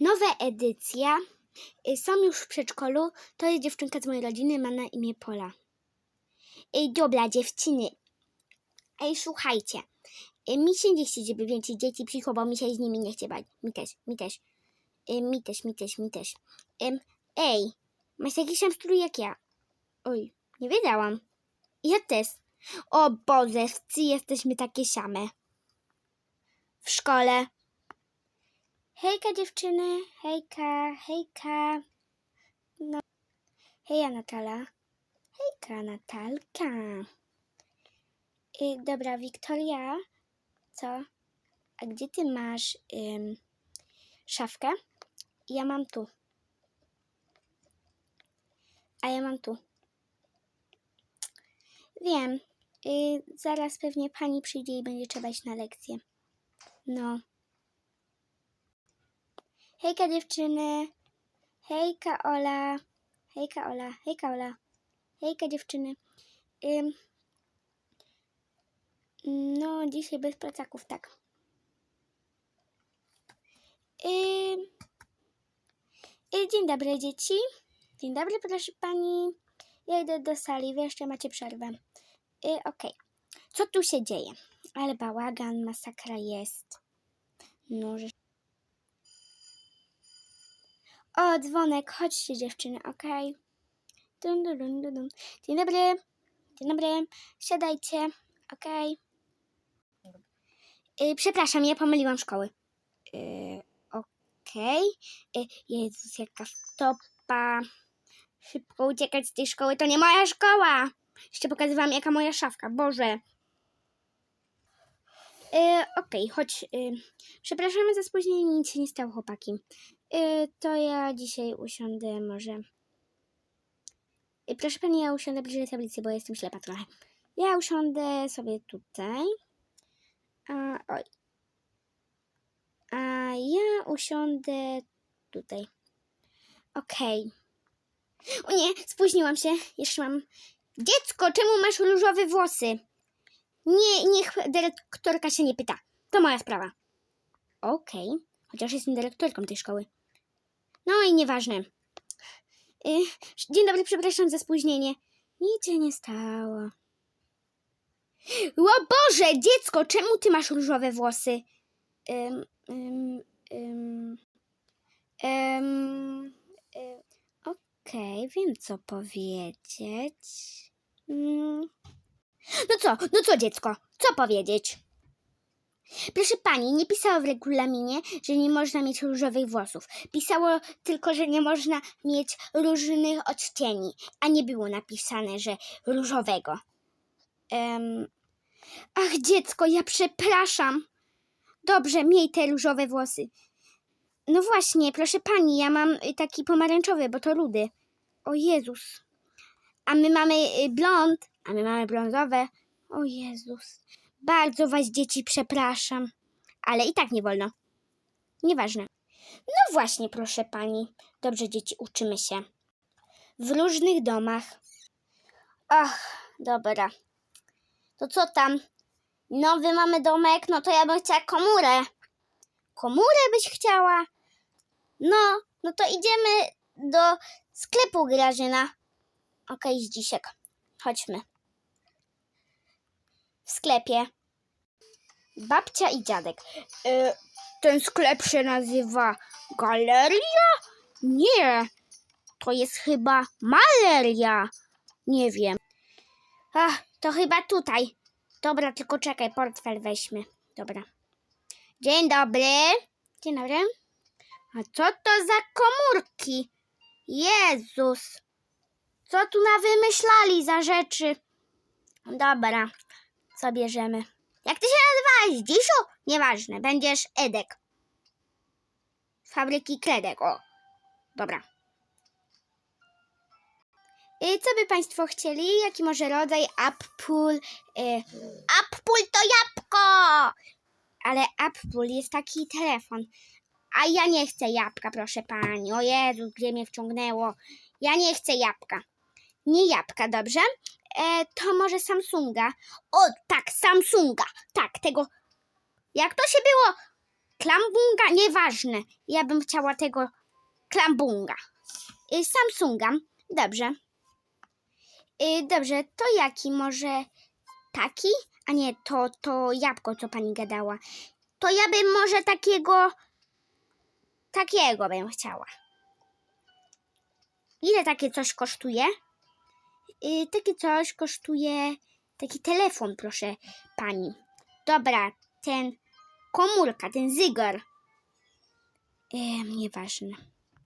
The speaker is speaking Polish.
Nowa edycja. Y, Są już w przedszkolu. To jest dziewczynka z mojej rodziny, ma na imię Pola. Ej, dobra, dziewczyny. Ej, słuchajcie. Y, Mi się nie chce, żeby więcej dzieci przyszło, bo mi się z nimi nie chce bać. Mi też, mi też. Y, Mi też, mi też, mi też. Ej, masz taki sam strój jak ja. Oj, nie wiedziałam. Ja też. O Boże, wszyscy jesteśmy takie same. W szkole. Hejka dziewczyny, hejka, hejka. No. Heja Natala. Hejka Natalka. Y, dobra, Wiktoria. Co? A gdzie ty masz ym, szafkę? Ja mam tu. A ja mam tu. Wiem. Y, zaraz pewnie pani przyjdzie i będzie trzeba iść na lekcję. No. Hejka dziewczyny. Hejka Ola. Hejka Ola. Hejka Ola. Hejka dziewczyny. Ym, no, dzisiaj bez plecaków, tak. Ym, y, dzień dobry dzieci. Dzień dobry, proszę pani. Ja idę do sali, wy jeszcze macie przerwę. Y, Okej. Co tu się dzieje? Ale bałagan, masakra jest. No, że... O, dzwonek, chodźcie dziewczyny, okej. Dun, dun, dun, dun, dun. Dzień dobry. Dzień dobry. Siadajcie, okej. Y, przepraszam, ja pomyliłam szkoły. Y, okej. Y, Jezus, jaka stopa. Szybko uciekać z tej szkoły, to nie moja szkoła. Jeszcze pokazywałam, jaka moja szafka. Boże. E, Okej, chodź. E, przepraszamy za spóźnienie, nic się nie stało, chłopaki. E, to ja dzisiaj usiądę może. E, proszę pani, ja usiądę bliżej tablicy, bo jestem ślepa trochę. Ja usiądę sobie tutaj. A, oj. A ja usiądę tutaj. Okej. O nie, spóźniłam się. Jeszcze mam. Dziecko, czemu masz różowe włosy? Nie, niech dyrektorka się nie pyta. To moja sprawa. Okej, chociaż jestem dyrektorką tej szkoły. No i nieważne. Y, dzień dobry, przepraszam za spóźnienie. Nic się nie stało. O Boże, dziecko, czemu ty masz różowe włosy? Ym, y, Okej, wiem co powiedzieć. Mm. No co, no co dziecko, co powiedzieć? Proszę pani, nie pisało w regulaminie, że nie można mieć różowych włosów. Pisało tylko, że nie można mieć różnych odcieni, a nie było napisane, że różowego. Em, Ach, dziecko, ja przepraszam. Dobrze, miej te różowe włosy. No właśnie, proszę pani, ja mam y, taki pomarańczowy, bo to rudy. O Jezus. A my mamy y, blond, a my mamy brązowe. O Jezus. Bardzo was dzieci przepraszam. Ale i tak nie wolno. Nieważne. No właśnie, proszę pani. Dobrze, dzieci, uczymy się. W różnych domach. Ach, dobra. To co tam? Nowy mamy domek, no to ja bym chciała komórę. Komórę byś chciała? No, no to idziemy do sklepu Grażyna. Okej, Zdzisiek. Chodźmy. W sklepie. Babcia i dziadek. E, ten sklep się nazywa Galeria? Nie. To jest chyba Maleria. Nie wiem. Ach, to chyba tutaj. Dobra, tylko czekaj, portfel weźmy. Dobra. Dzień dobry. Dzień dobry. A co to za komórki? Jezus. Co tu nawymyślali za rzeczy? Dobra, co bierzemy? Jak ty się nazywałeś? Dzisiu? Nieważne, będziesz Edek. Z fabryki Kredek, o. Dobra. I co by Państwo chcieli? Jaki może rodzaj? Apple. Y, Apple to jabłko! Ale Apple jest taki telefon. A ja nie chcę jabłka, proszę pani. O Jezu, gdzie mnie wciągnęło. Ja nie chcę jabłka. Nie jabłka, dobrze? E, to może Samsunga. O, tak, Samsunga. Tak, tego. Jak to się było? Klambunga? Nieważne. Ja bym chciała tego klambunga. Y, Samsunga. Dobrze. Y, dobrze, to jaki? Może taki? A nie, to, to jabłko, co pani gadała. To ja bym może takiego... Takiego bym chciała. Ile takie coś kosztuje? Y, takie coś kosztuje... Taki telefon, proszę pani. Dobra, ten komórka, ten zygor. Ehm, nieważne.